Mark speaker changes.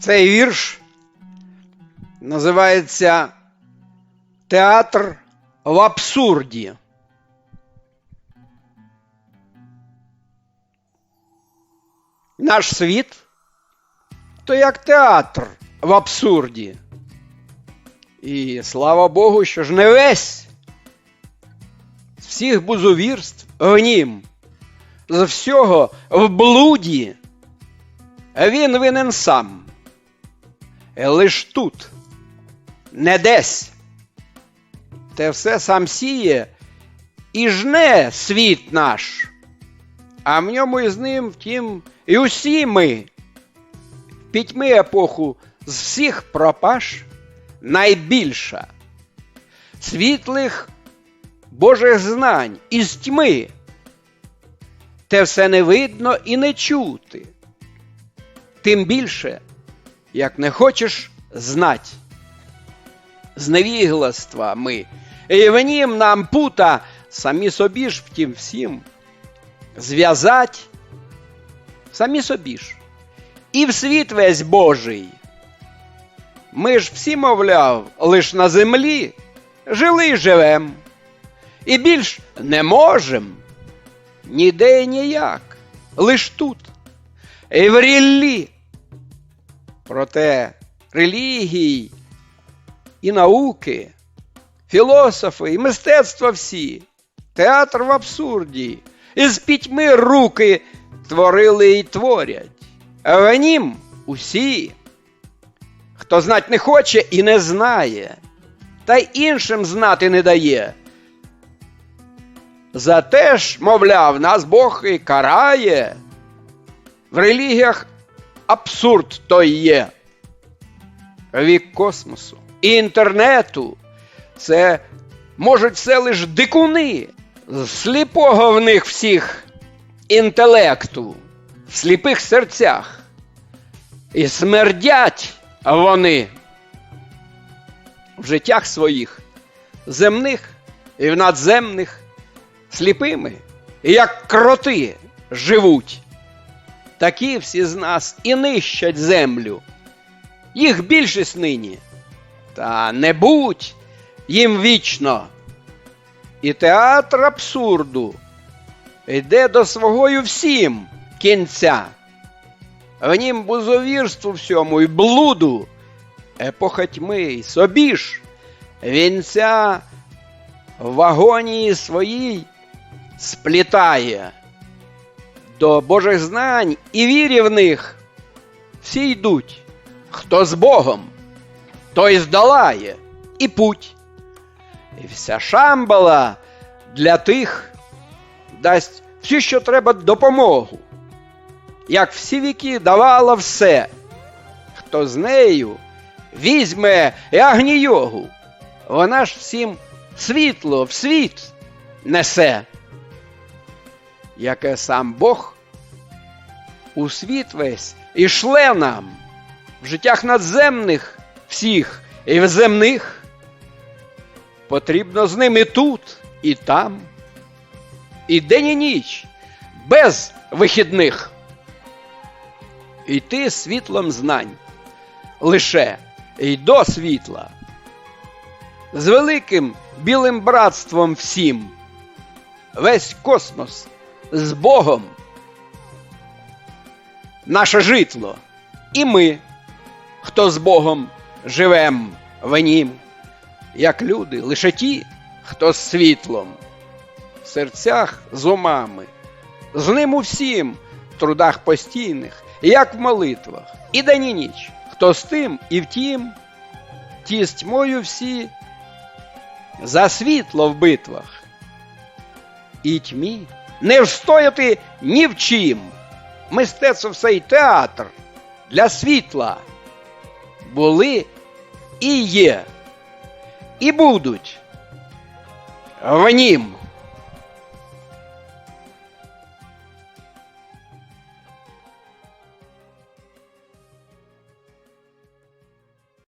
Speaker 1: Цей вірш називається Театр в абсурді. Наш світ то як театр в абсурді. І слава Богу, що ж не весь з всіх бузовірств в нім, з всього в блуді, він винен сам. І Лиш тут, не десь, те все сам сіє і жне світ наш, а в ньому і з ним, втім, і усі ми, в пітьми епоху з всіх пропаш найбільша, світлих Божих знань із тьми, те все не видно і не чути. Тим більше, як не хочеш знать. З невігластва ми, і в нім нам пута, самі собі ж втім всім, зв'язать, самі собі ж, і в світ весь Божий. Ми ж всі, мовляв, лиш на землі жили й живем, і більш не можем ніде ніяк, лиш тут, і в ріллі. Проте релігій і науки, філософи і мистецтва всі, театр в абсурді, із пітьми руки творили і творять, а в нім усі, хто знать не хоче і не знає, та й іншим знати не дає. Зате ж, мовляв, нас Бог і карає. В релігіях абсурд той є. Вік космосу і інтернету це можуть все лиш дикуни сліпого в них всіх інтелекту, в сліпих серцях. І смердять вони в життях своїх, земних і в надземних, сліпими, як кроти живуть. Такі всі з нас і нищать землю. Їх більшість нині. Та не будь їм вічно. І театр абсурду йде до свого всім кінця. В нім бузовірству всьому і блуду, епоха тьми, й собі ж вінця в агонії своїй сплітає. До Божих знань і вірі в них всі йдуть, хто з Богом, той здолає і путь. І вся шамбала для тих дасть всю, що треба допомогу, як всі віки давала все, хто з нею візьме і агнійогу, вона ж всім світло в світ несе яке сам Бог у світ весь і шле нам в життях надземних всіх і в земних. Потрібно з ними тут і там, і день і ніч, без вихідних. Йти світлом знань лише й до світла, з великим білим братством всім, весь космос з Богом. Наше житло, і ми, хто з Богом живем в нім, як люди, лише ті, хто з світлом, в серцях з умами, з ним усім в трудах постійних, як в молитвах, і день і ніч, хто з тим і втім, ті з тьмою всі за світло в битвах. І тьмі не встояти ні в чим. Мистецтво все й театр для світла були і є, і будуть в нім.